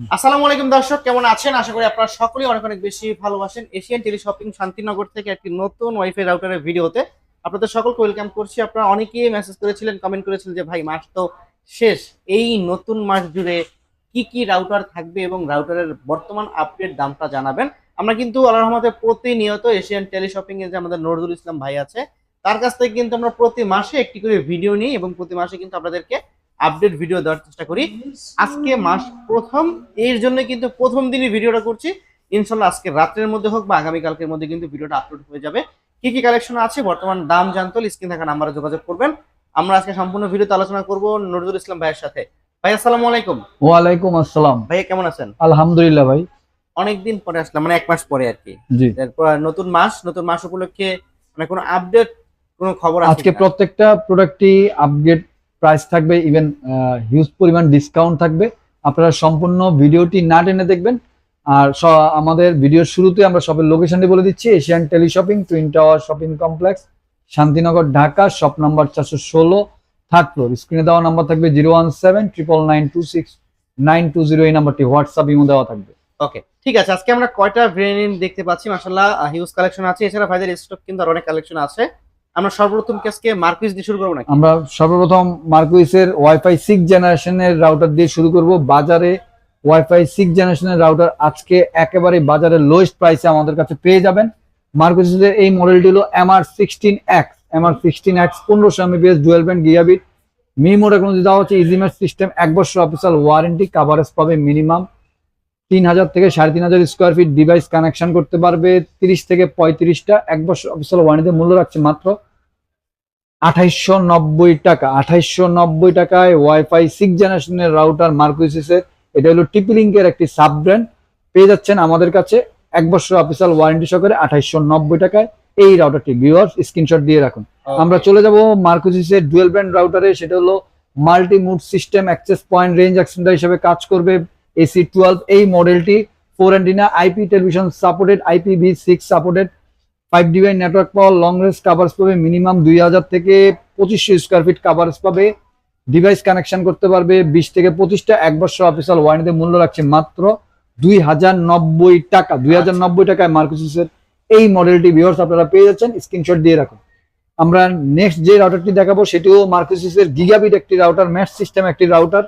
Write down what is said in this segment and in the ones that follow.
আসসালামু আলাইকুম দর্শক, কেমন আছেন? আশা করি আপনারা সকলেই অনেক অনেক বেশি ভালোবাসেন। এশিয়ান টেলি শপিং শান্তিনগর থেকে একটি নতুন ওয়াইফাই রাউটারের ভিডিওতে আপনাদের সকলকে ওয়েলকাম করছি। আপনারা অনেকেই মেসেজ করেছিলেন কমেন্ট করেছিলেন যে, ভাই, মাস তো শেষ। এই নতুন মাস জুড়ে কি কি রাউটার থাকবে এবং রাউটারের বর্তমান আপডেট দামটা জানাবেন? আমরা কিন্তু আল্লাহ রহমতে প্রতিনিয়ত এশিয়ান টেলি শপিং যে আমাদের নজরুল ইসলাম ভাই আছে, তার কাছ থেকে কিন্তু আমরা প্রতি মাসে একটি করে ভিডিও নিই এবং প্রতি মাসে কিন্তু আপনাদেরকে আপডেট ভিডিও দেওয়ার চেষ্টা করি। আজকে মাস প্রথম এর জন্য কিন্তু প্রথম দিনই ভিডিওটা করছি। ইনশাল্লাহ আজকে রাত্রের মধ্যে হোক বা আগামী কালকের মধ্যে কিন্তু ভিডিওটা আপলোড হয়ে যাবে। কি কি কালেকশন আছে বর্তমান দাম জানতে হলে স্ক্রিন থাকা নাম্বারে যোগাযোগ করবেন। আমরা আজকে সম্পূর্ণ ভিডিওতে আলোচনা করব নজরুল ইসলাম ভাইয়ের সাথে। ভাই আসসালামু আলাইকুম। ওয়ালাইকুম আসসালাম। ভাই কেমন আছেন? আলহামদুলিল্লাহ ভাই। অনেকদিন পরে আসলাম মানে এক মাস পরে আর কি। নতুন মাস নতুন মাস উপলক্ষে মানে কোনো আপডেট কোনো খবর আছে আজকে প্রত্যেকটা প্রোডাক্টই আপগ্রেড প্রাইস থাকবে ইভেন হিউজ পরিমাণ ডিসকাউন্ট থাকবে। আপনারা সম্পূর্ণ ভিডিওটি না টেনে দেখবেন। আর আমাদের ভিডিওর শুরুতে আমরা শপের লোকেশনটি বলে দিচ্ছি Asian tele shopping twin tower shopping complex Shantinagar, Dhaka shop number চারশো ষোলো থার্ড ফ্লোর স্ক্রিনে দেওয়া নাম্বার থাকবে zero one seven triple nine two six nine two zero এই নাম্বারটি হোয়াটসঅ্যাপ ইমো দেওয়া থাকবে। ওকে ঠিক আছে। আজকে আমরা কয়টা ভেরিয়েন্ট দেখতে পাচ্ছি? মাশাআল্লাহ হিউজ কালেকশন আছে। এছাড়া ভাইদের স্টক কিন্তু আর অনেক কালেকশন আছে। আমরা সর্বপ্রথম কি আজকে মার্কুইস দিয়ে শুরু করব নাকি? আমরা সর্বপ্রথম মার্কুইসের ওয়াইফাই সিক্স জেনারেশনের রাউটার দিয়ে শুরু করব। বাজারে ওয়াইফাই সিক্স জেনারেশনের রাউটার আজকে একেবারে বাজারে লোয়েস্ট প্রাইসে আমাদের কাছে পেয়ে যাবেন। মার্কুইসের এই মডেলটি হলো MR sixteen X MR sixteen X পনেরোশো Mbps dual band gigabit MIMO technology দেওয়া হচ্ছে ইজিমেট সিস্টেম এক বছর অফিসিয়াল ওয়ারেন্টি কাভারেজ পাবে মিনিমাম তিন হাজার থেকে সাড়ে তিন হাজার স্কোয়ার ফিট ডিভাইস কানেকশন করতে পারবে। তিরিশ থেকে পঁয়ত্রিশটা এক বছর অফিসিয়াল ওয়ারেন্টিতে মূল্য রাখছে মাত্র আঠাইশশো নব্বই টাকা। আঠাইশশো নব্বই টাকায় ওয়াইফাই সিক্স জেনারেশনের রাউটার মার্কুইসিসের এটা হলো টিপি লিঙ্কের একটি সাব ব্র্যান্ড পেয়ে যাচ্ছেন আমাদের কাছে এক বছর অফিসিয়াল ওয়ারেন্টি সহকারে আঠাইশশো নব্বই টাকায়। এই রাউটারটি ভিউয়ার্স স্ক্রিনশট দিয়ে রাখুন। আমরা চলে যাব মার্কুসিসের ডুয়েল ব্র্যান্ড রাউটারে সেটা হলো multi mode system access point range extender হিসেবে কাজ করবে। এসি টুয়েলভ এই মডেলটি four antenna IP television supported IP V six supported five device network power long range covers পাবে মিনিমাম দুই হাজার থেকে পঁচিশশো স্কোয়ার ফিট কাভার্স পাবে। ডিভাইস কানেকশন করতে পারবে বিশ থেকে পঁচিশটা এক বছর অফিসিয়াল ওয়ারেন্টিতে মূল্য রাখছে মাত্র দুই হাজার নব্বই টাকা দুই হাজার নব্বই টাকায় মার্কুসিসের এই মডেলটি ভিউয়ার্স আপনারা পেয়ে যাচ্ছেন স্ক্রিনশট দিয়ে রাখুন। আমরা নেক্সট যে রাউটারটি দেখাবো সেটিও মার্কুসিসের গিগাবিট একটি রাউটার ম্যাচ সিস্টেম একটি রাউটার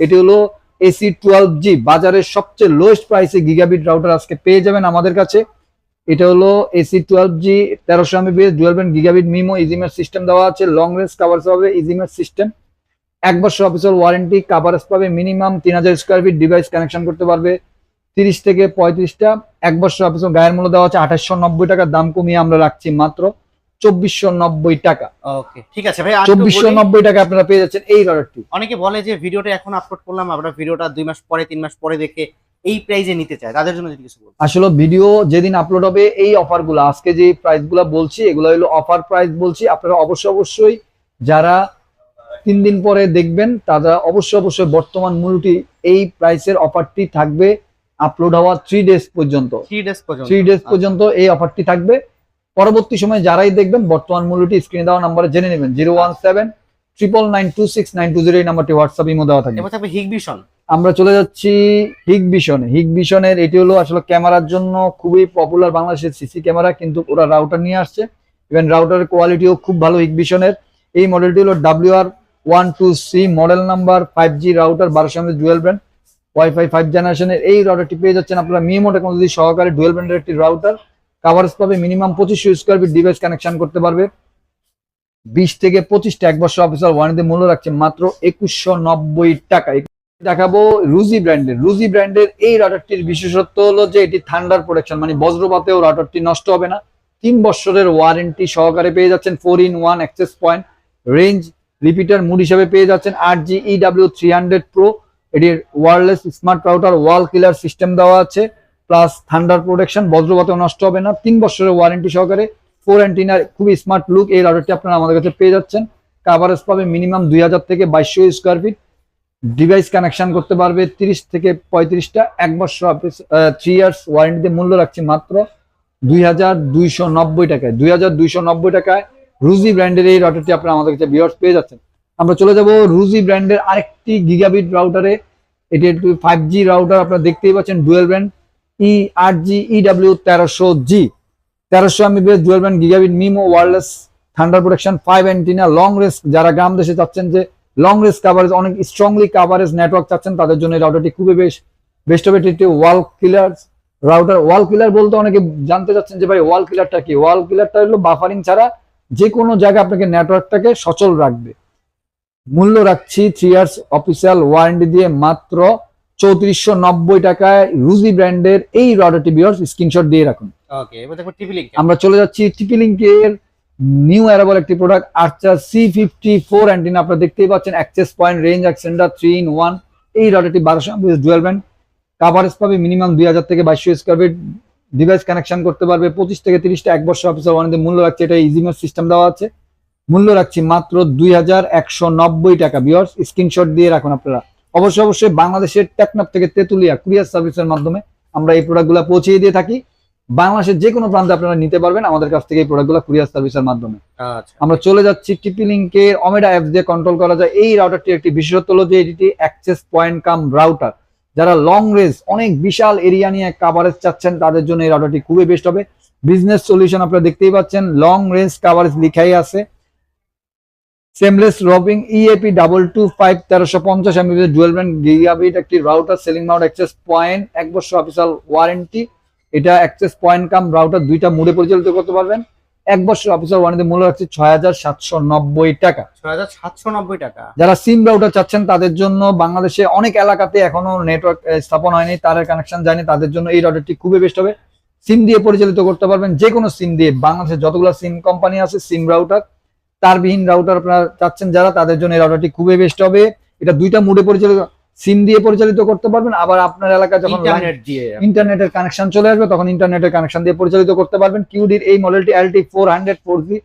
এটি হলো এসি টুয়েলভ জি বাজারের সবচেয়ে লোয়েস্ট প্রাইসে গিগাবিট রাউটার আজকে পেয়ে যাবেন আমাদের কাছে। এটা হলো এসি টুয়েলভ জি তেরোশো Mbps dual band gigabit MIMO ইজিমের system দেওয়া আছে। লং রেঞ্জ কাভার্স পাবে ইজিমের সিস্টেম এক বছর অফিসিয়াল ওয়ারেন্টি কাভারেজ পাবে মিনিমাম তিন হাজার স্কোয়ার ফিট ডিভাইস কানেকশন করতে পারবে। তিরিশ থেকে পঁয়ত্রিশটা, এক বছর অফিসিয়াল গায়ের মূল্য দেওয়া আছে আঠাশশো নব্বই দাম কমিয়ে আমরা রাখছি মাত্র। চব্বিশশো নব্বই টাকা। ওকে ঠিক আছে ভাই চব্বিশশো নব্বই টাকা আপনারা পেয়ে যাচ্ছেন এই রাউটারটি অনেকে বলে যে ভিডিওটা এখন আপলোড করলাম আমরা ভিডিওটা দুই মাস পরে তিন মাস পরে দেখে এই প্রাইজে নিতে চায়। তাদের জন্য কিছু আসলে ভিডিও যেদিন আপলোড হবে এই আজকে যে বলছি এগুলো হলো অফার প্রাইস বলছি। আপনারা অবশ্যই অবশ্যই যারা তিন দিন পরে দেখবেন তারা অবশ্যই অবশ্যই বর্তমান মূল্যটি এই প্রাইসের অফারটি থাকবে আপলোড হওয়ার থ্রি ডেজ পর্যন্ত। থ্রি ডেজ পর্যন্ত। থ্রি ডেজ পর্যন্ত এই অফারটি থাকবে। পরবর্তী সময় যারাই দেখবেন বর্তমান মূল্যটি স্ক্রিনে দেওয়া নাম্বারে জেনে নেবেন। Zero one seven triple nine two six nine two zero এই নাম্বারটি হোয়াটসঅ্যাপ ইমো দেওয়া থাকে এবার থাকবে হিগবিশন আমরা চলে যাচ্ছি হিগ ভিশনে হিগ ভিশনের এটি হলো আসলে ক্যামেরার জন্য খুবই পপুলার বাংলাদেশের সিসি ক্যামেরা কিন্তু ওরা রাউটার নিয়ে আসছে। ইভেন রাউটারের কোয়ালিটিও খুব ভালো হিগ ভিশনের এই মডেলটি হলো W R one two C model number five G router বারোশো MS dual brand WiFi five জেনারেশনের এই রাউটারটি পেয়ে যাচ্ছেন আপনারা টেকনোলজি সহকারে ডুয়েল ব্র্যান্ডের একটি রাউটার কাভারেজ পাবে মিনিমাম পঁচিশশো স্কোয়ার ফিট ডিভাইস কানেকশন করতে পারবে। বিশ থেকে পঁচিশটা এক বছর অফিসার ওয়ারেন্টি মূল্য রাখছে মাত্র একুশশো নব্বই টাকা। দেখাবো রুজি ব্র্যান্ডের রুজি ব্র্যান্ডের এই রাডারটির বিশেষত্ব হলো যে এটি থান্ডার প্রোটেকশন মানে বজ্রপাতেও রাডারটি নষ্ট হবে না। তিন বছরের ওয়ারেন্টি সহকারে পেয়ে যাচ্ছেন four in one access point range repeater mode হিসাবে পেয়ে যাচ্ছেন আট G EW three hundred pro এটির wireless smart router wall killer system দেওয়া আছে। প্লাস থান্ডার প্রোটেকশন বজ্রপাতেও নষ্ট হবে না। তিন বছরের ওয়ারেন্টি সহকারে ফোর অ্যান্টিনার খুবই স্মার্ট লুক এই রাউটারটি আপনারা আমাদের কাছে পেয়ে যাচ্ছেন। কাভারেজ পাবে মিনিমাম দুই হাজার থেকে বাইশশো স্কোয়ার ফিট ডিভাইস কানেকশন করতে পারবে তিরিশ থেকে পঁয়ত্রিশটা। এক বছর থ্রি ইয়ার্স ওয়ারেন্টিতে মূল্য রাখছি মাত্র দুই হাজার দুইশো নব্বই টাকায়। দুই হাজার দুইশো নব্বই টাকায় রুজি ব্র্যান্ডের এই রাউটারটি আপনারা আমাদের কাছে বিয়ার্স পেয়ে যাচ্ছেন। আমরা চলে যাব রুজি ব্র্যান্ডের আরেকটি গিগাবিট রাউটারে এটি একটি ফাইভ জি রাউটার আপনারা দেখতেই পাচ্ছেন। ডুয়েল ব্যান্ড ই আট জি ইডাব্লিউ তেরোশো জি তেরোশো মিমো প্রোটেকশন ফাইভ লং যারা গ্রাম দেশে চাচ্ছেন যে লং কাভারেজ অনেক স্ট্রংলি কাভারেজ নেটওয়ার্ক তাদের জন্য খুবই বেশ best wall killer wall killer বলতে অনেকে জানতে যে ভাই ওয়াল কিলারটা কি? ওয়াল কিলারটা বাফারিং ছাড়া যে কোনো জায়গায় আপনাকে নেটওয়ার্কটাকে সচল রাখবে। মূল্য রাখছি থ্রি ইয়ার্স অফিসিয়াল ওয়ারেন্টি দিয়ে মাত্র চৌত্রিশশো নব্বই টাকায় রুজি ব্র্যান্ডের এই রাউটারটি বিয়ার্স স্ক্রিনশট দিয়ে রাখুন। আমরা চলে যাচ্ছি টিপি লিঙ্কের নিউ অ্যারাবল একটি product Archer C fifty four antenna আপনারা দেখতেই পাচ্ছেন access point range extender three in one এই রাউটারটি বারোশো ডুয়েল ব্যান্ড কাভারেজ পাবে মিনিমাম দুই হাজার থেকে বাইশশো স্কোয়ার ফিট ডিভাইস কানেকশন করতে পারবে পঁচিশ থেকে তিরিশটা এক বছর অফিসার ওয়ারেন্টি মূল্য রাখছে। এটা ইজিমের সিস্টেম দেওয়া আছে। মূল্য রাখছি মাত্র দুই হাজার একশো নব্বই টাকা। বিয়ার্স স্ক্রিনশট দিয়ে রাখুন আপনারা। অবশ্যই অবশ্যই বাংলাদেশের টেকনাপ থেকে তেতুলিয়া কুরিয়ার সার্ভিসের মাধ্যমে আমরা এই প্রোডাক্টগুলো পৌঁছে দিয়ে থাকি। বাংলাদেশের যে কোনো প্রান্তে আপনারা নিতে পারবেন আমাদের কাছ থেকে এই প্রোডাক্টগুলো কুরিয়ার সার্ভিসের মাধ্যমে। আচ্ছা। আমরা চলে যাচ্ছি টিপি লিঙ্কের অমেডা অ্যাপস দিয়ে কন্ট্রোল করা যায়। এই রাউটারটি একটি বিশেষত্ব হলো যে এটি অ্যাক্সেস পয়েন্ট কাম রাউটার যারা লং রেঞ্জ অনেক বিশাল এরিয়া নিয়ে কাভারেজ চাচ্ছেন তাদের জন্য এই রাউটারটি খুবই বেস্ট হবে। বিজনেস সলিউশন আপনারা দেখতেই পাচ্ছেন লং রেঞ্জ কাভারেজ লিখাই আছে। সেমলেস রবিং ইএপি ডাবল টু ফাইভ তেরোশো পঞ্চাশ এমবিএস ডুয়েল ব্যান্ড গিগাবিট একটি router ceiling mount access point এক বছর অফিসিয়াল ওয়ারেন্টি এটা অ্যাক্সেস পয়েন্ট কাম রাউটার দুইটা মুডে পরিচালিত করতে পারবেন। এক বছর অফিসিয়াল ওয়ারেন্টি মূল্য হচ্ছে ছয় হাজার সাতশো নব্বই টাকা। ছয় হাজার সাতশো নব্বই টাকা। যারা সিম রাউটার চাচ্ছেন তাদের জন্য বাংলাদেশে অনেক এলাকাতে এখনও নেটওয়ার্ক স্থাপন হয়নি তারের কানেকশন যায়নি তাদের জন্য এই রাউটারটি খুবই বেস্ট হবে। সিম দিয়ে পরিচালিত করতে পারবেন যে কোনো সিম দিয়ে। বাংলাদেশে যতগুলো সিম কোম্পানি আছে সিম রাউটার তারবিহীন রাউটার আপনারা চাচ্ছেন যারা তাদের জন্য এই রাউটারটি খুবই বেস্ট হবে। এটা দুইটা মুডে পরিচালিত সিম দিয়ে পরিচালিত করতে পারবেন। আবার আপনার এলাকায় যখন ইন্টারনেটের কানেকশন চলে আসবে তখন ইন্টারনেটের কানেকশন দিয়ে পরিচালিত করতে পারবেন। কিউডির এই মডেলটি LT four hundred four G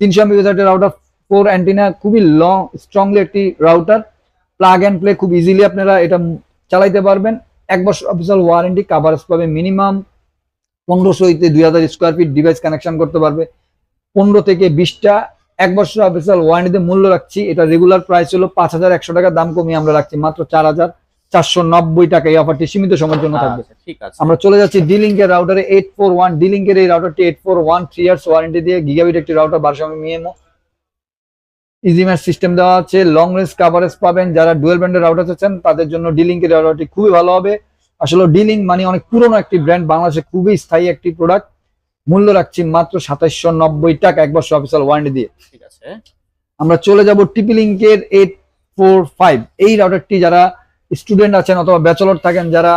তিনশো এমবিএসের রাউটার ফোর অ্যান্টিনা খুবই লং স্ট্রংলি একটি রাউটার প্লাগ অ্যান্ড প্লে খুব ইজিলি আপনারা এটা চালাইতে পারবেন। এক বছর অফিসিয়াল ওয়ারেন্টি কাভারেজ পাবে মিনিমাম পনেরোশো হইতে দুই হাজার স্কোয়ার ফিট ডিভাইস কানেকশন করতে পারবে। পনেরো থেকে বিশটা এক বছর অফিসিয়াল ওয়ারেন্টিতে মূল্য রাখছি। এটা রেগুলার প্রাইস হলো পাঁচ হাজার একশো টাকা দাম কমিয়ে আমরা রাখছি মাত্র চার হাজার চারশো নব্বই টাকা। এই অফারটি সীমিত সময়ের জন্য থাকবে। আচ্ছা, ঠিক আছে। আমরা চলে যাচ্ছি ডিলিঙ্কের রাউটারে এইট ফোর ওয়ান ডিলিঙ্কের এই রাউটারটি eight four one three years warranty দিয়ে গিগাবিট একটি রাউটার বারোশো মিএমও ইজিম্যাচ সিস্টেম দেওয়া আছে। লং রেঞ্জ কাভারেজ পাবেন। যারা ডুয়েল ব্র্যান্ডের রাউটার চাচ্ছেন তাদের জন্য ডিলিঙ্কের রাউটারটি খুবই ভালো হবে। আসলে ডিলিং মানে অনেক পুরনো একটি ব্র্যান্ড বাংলাদেশে খুবই স্থায়ী একটি প্রোডাক্ট মূল্য রাখছি মাত্র সাতাইশশো নব্বই টাকা এক বছর অফিসিয়াল ওয়ারেন্টি দিয়ে। ঠিক আছে। আমরা চলে যাব টিপি লিঙ্কের এইট ফোর ফাইভ এই রাউটারটি যারা স্টুডেন্ট আছেন অথবা ব্যাচেলর থাকেন যারা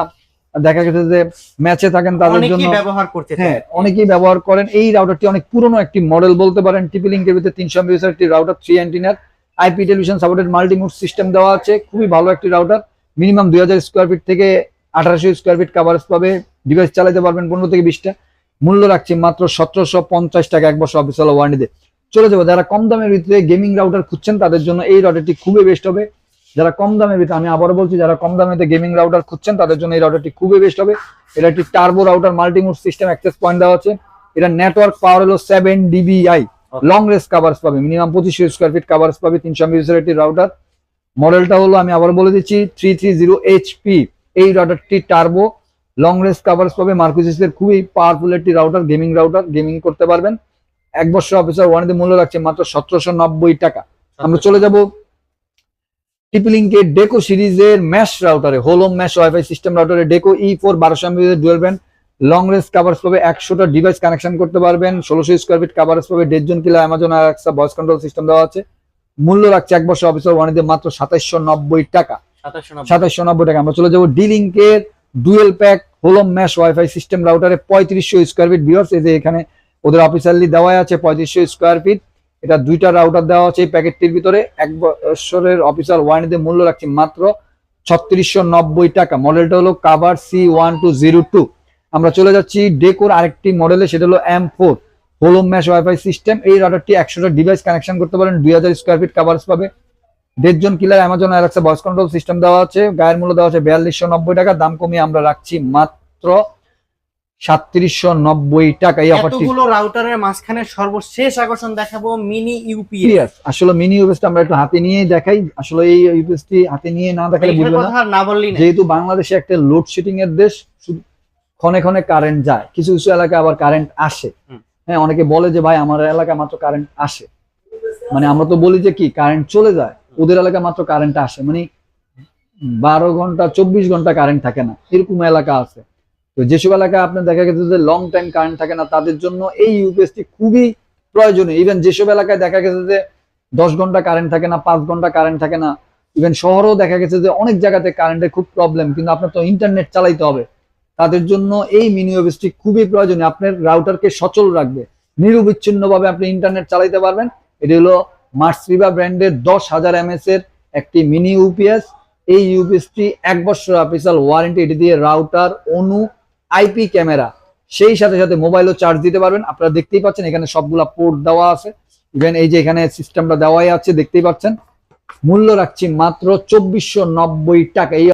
দেখা গেছে যে ম্যাচে থাকেন তাদের জন্য ব্যবহার করতে হ্যাঁ অনেকেই ব্যবহার করেন। এই রাউটারটি অনেক পুরনো একটি মডেল বলতে পারেন। টিপি লিঙ্কের ভিতরে তিনশো এমবিএস একটি router three অ্যান্টিনার IP television supported multimode system দেওয়া আছে। খুবই ভালো একটি রাউটার মিনিমাম দুই হাজার স্কোয়ার ফিট থেকে আঠারোশো স্কোয়ার ফিট কাভারেজ পাবে। ডিভাইস চালাতে পারবেন পনেরো থেকে বিশটা। মূল্য রাখছি মাত্র সতেরোশো পঞ্চাশ টাকা এক বছর অফিসিয়াল ওয়ারেন্টিতে চলে যাব যারা কম দামের ভিতরে গেমিং রাউটার খুঁজছেন তাদের জন্য এই রাউটারটি খুবই বেস্ট হবে। যারা কম দামের ভিতরে আমি আবারও বলছি যারা কম দামেতে গেমিং রাউটার খুঁজছেন তাদের জন্য এই রাউটারটি খুবই বেস্ট হবে। এটা একটি turbo router multimode system access point দেওয়া আছে। এটা নেটওয়ার্ক পাওয়ার হলো seven dBi long range covers পাবে মিনিমাম পঁচিশশো স্কোয়ার ফিট কাভার্স পাবে তিনশো এমবিএসের একটি রাউটার মডেলটা হলো আমি আবার বলে দিচ্ছি থ্রি থ্রি জিরো এইচপি এই রাউটারটি টার্বো লং রেস কাভার্স পাবে। মার্কুসিসের খুবই পাওয়ারফুল একটি রাউটার গেমিং রাউটার গেমিং করতে পারবেন। এক বছর অফিসার ওয়ারেন্টি মূল্য রাখছে মাত্র সতেরোশো নব্বই টাকা। আমরা চলে যাব টিপিলিঙ্কের ডেকো সিরিজের mesh রাউটারে whole home mesh WiFi system রাউটারে Deco E four বারোশো dual band long range covers পাবে একশোটা ডিভাইস কানেকশন করতে পারবেন। ষোলোশো স্কোয়ার ফিট কাভার্স পাবে। দেড় জন কিলো অ্যামাজন আর একটা ভয়েস কন্ট্রোল সিস্টেম দেওয়া আছে। মূল্য রাখছে এক বছর অফিসার ওয়ারেন্টি মাত্র সাতাইশশো নব্বই টাকা। সাতাইশশো নব্বই। টাকা। আমরা চলে যাব ডিলিঙ্কের dual pack whole home mesh WiFi system রাউটারে পঁয়ত্রিশশো স্কোয়ার ফিট বিয়ার্স এই যে এখানে ওদের অফিসিয়ালি দেওয়া আছে পঁয়ত্রিশশো স্কোয়ার ফিট এটা দুইটা রাউটার দেওয়া আছে এই প্যাকেটটির ভিতরে। এক বছরের অফিসিয়াল ওয়ারেন্টিতে মূল্য রাখছি মাত্র ছত্রিশশো নব্বই টাকা। মডেলটা হলো cover C one two zero two আমরা চলে যাচ্ছি ডেকোর আরেকটি মডেলে সেটা হলো M four whole home mesh WiFi system এই রাউটারটি একশোটা ডিভাইস কানেকশন করতে পারেন। দুই হাজার স্কোয়ার ফিট কাভার্স পাবে। দেড়জন killer Amazon Alexa voice control system দেওয়া আছে গায়ের মূল্য দেওয়া আছে বিয়াল্লিশশো নব্বই টাকা দাম কমিয়ে আমরা রাখছি মাত্র সাতত্রিশশো নব্বই টাকা এই অফারটি এতগুলো রাউটারের মাঝখানে সর্বশেষ আকর্ষণ দেখাবো মিনি ইউপিএস আসলে মিনি ইউপিএসটা আমরা একটু হাতে নিয়েই দেখাই। আসলে এই ইউপিএসটি হাতে নিয়ে না দেখালে বুঝবে না। যেহেতু বাংলাদেশে একটা লোডশেডিং এর দেশ ক্ষণে ক্ষণে কারেন্ট যায়। কিছু কিছু এলাকায় আবার কারেন্ট আসে। হ্যাঁ অনেকে বলে যে ভাই আমার এলাকায় মাত্র কারেন্ট আসে। মানে আমরা তো বলি যে কি কারেন্ট চলে যায়। ওদের এলাকায় মাত্র কারেন্ট আসে। মানে বারো ঘণ্টা, চব্বিশ ঘণ্টা কারেন্ট থাকে না। এরকম এলাকা আছে। তো যেসব এলাকায় আপনার দেখা গেছে যে লং টাইম কারেন্ট থাকে না, তাদের জন্য এই ইউপিএসটি খুবই প্রয়োজনীয়। ইভেন যেসব এলাকায় দেখা গেছে যে দশ ঘণ্টা কারেন্ট থাকে না, পাঁচ ঘণ্টা কারেন্ট থাকে না ইভেন শহরেও দেখা গেছে যে অনেক জায়গাতে কারেন্টের খুব প্রবলেম কিন্তু আপনার তো ইন্টারনেট চালাইতে হবে। তাদের জন্য এই মিনি ওয়েবসটি খুবই প্রয়োজনীয়। আপনার রাউটারকে সচল রাখবে। নিরবিচ্ছিন্নভাবে আপনি ইন্টারনেট চালাইতে পারবেন। এটি হলো মার্সরিবা ব্র্যান্ডের দশ হাজার এমএস এর একটি মিনি ইউপিএস এই ইউপিএসটি এক বছর অফিসিয়াল ওয়ারেন্টি এটি দিয়ে রাউটার অনু আইপি ক্যামেরা সেই সাথে সাথে মোবাইলও চার্জ দিতে পারবেন। আপনারা দেখতেই পাচ্ছেন এখানে সবগুলা পোর্ট দেওয়া আছে। ইভেন এই যে এখানে সিস্টেমটা দেওয়াই আছে, দেখতেই পাচ্ছেন। মূল্য রাখছি মাত্র চব্বিশশো টাকা। এই